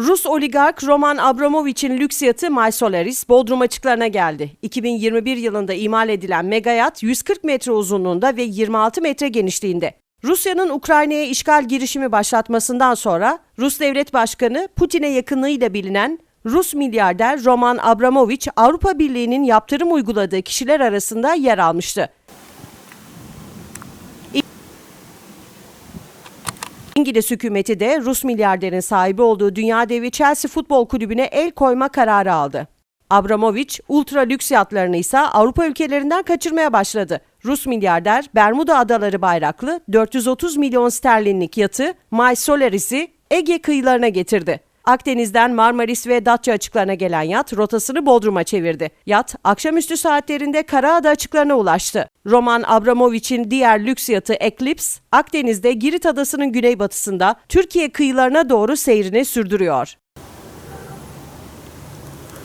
Rus oligark Roman Abramovich'in lüks yatı My Solaris Bodrum açıklarına geldi. 2021 yılında imal edilen mega yat 140 metre uzunluğunda ve 26 metre genişliğinde. Rusya'nın Ukrayna'ya işgal girişimi başlatmasından sonra Rus Devlet Başkanı Putin'e yakınlığıyla bilinen Rus milyarder Roman Abramovich Avrupa Birliği'nin yaptırım uyguladığı kişiler arasında yer almıştı. İngiliz hükümeti de Rus milyarderin sahibi olduğu dünya devi Chelsea Futbol Kulübü'ne el koyma kararı aldı. Abramovich, ultra lüks yatlarını ise Avrupa ülkelerinden kaçırmaya başladı. Rus milyarder Bermuda Adaları bayraklı 430 milyon sterlinlik yatı My Solaris'i Ege kıyılarına getirdi. Akdeniz'den Marmaris ve Datça açıklarına gelen yat rotasını Bodrum'a çevirdi. Yat akşamüstü saatlerinde Karaada açıklarına ulaştı. Roman Abramovich'in diğer lüks yatı Eclipse, Akdeniz'de Girit Adası'nın güneybatısında Türkiye kıyılarına doğru seyrini sürdürüyor.